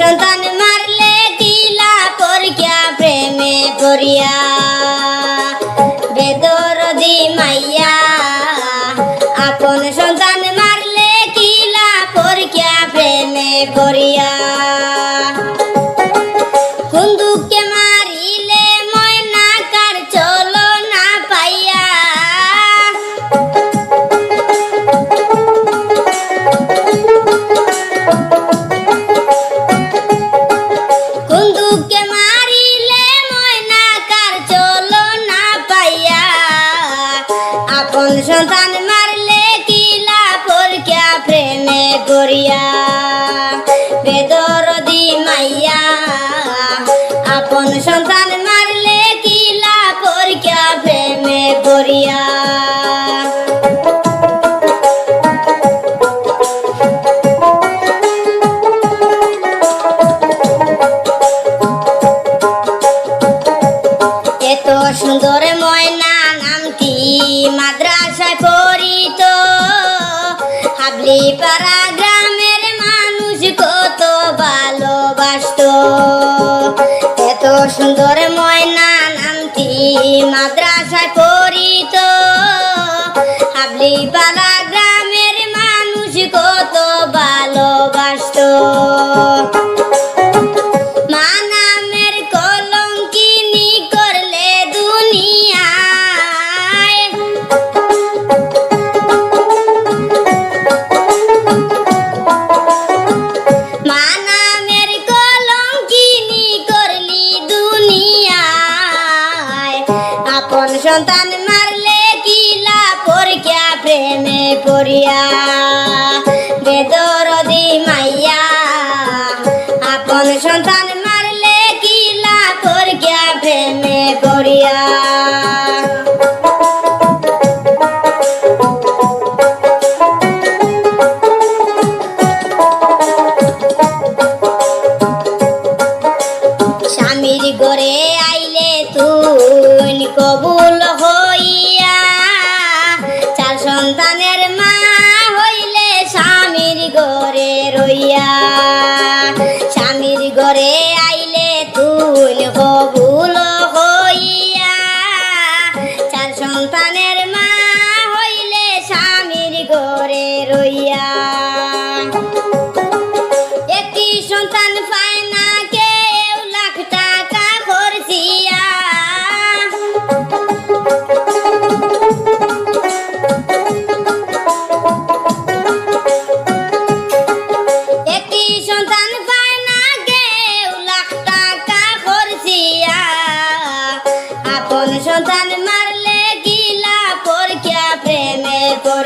সন্তান মারলে দিলা পরিয়া প্রেমে পড়িয়া? বেদরদি মাইয়া, আপন সন্তান মারলে কিলা পরিয়া প্রেমে পড়িয়া? সুন্দর ময়না নামটি মাদ্রাসায় পড়িত। হাবলি পাড়া গ্রামের মানুষ কত ভালোবাসত। এত সুন্দর ময়না নামটি মাদ্রাসায় পড়িত। হাবলি পাড়া সন্তান মারলে কিলা পরকিয়া প্রেমে পড়িয়া। বেদরদি মাইয়া, আপন সন্তান মারলে কিলা পরকিয়া প্রেমে পড়িয়া।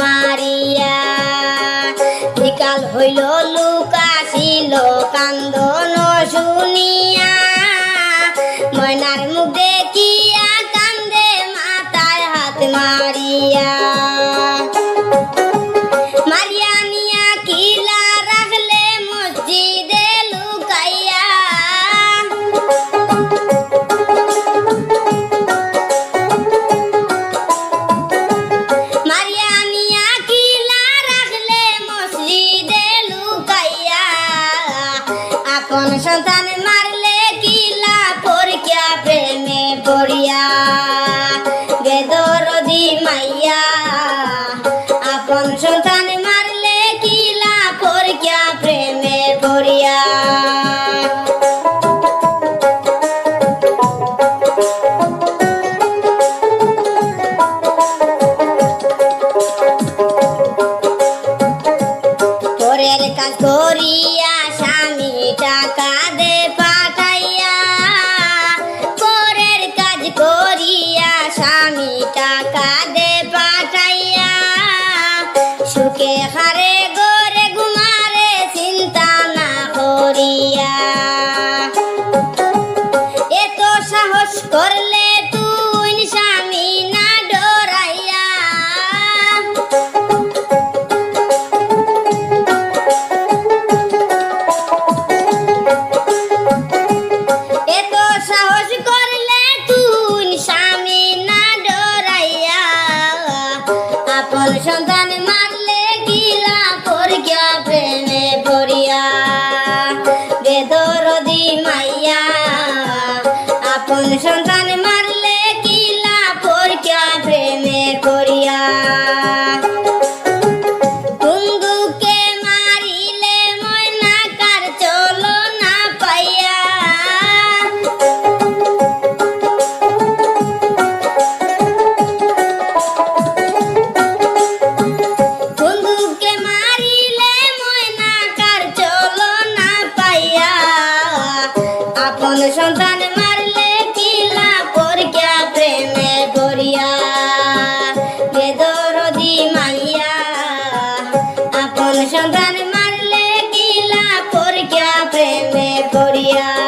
মারিয়া। বিকাল হইল লুকাশিল কান্দন শুনিয়া। ময়নার মুখ দেখিয়া কান্দে মাথায় হাত মারিয়া। আপন সন্তান মারলে চোখে হারে গোরে ঘুমারে চিন্তা না করিয়া? এত সাহস করলে তুই স্বামী না ডরাইয়া? এত সাহস করলে তুই স্বামী না ডরাইয়া? আপন বেদরদি মাইয়া আপন সন্তান বেদরদি মাইয়া আপন সন্তান মারলে কিলা পরিয়া প্রেমে পড়িয়া।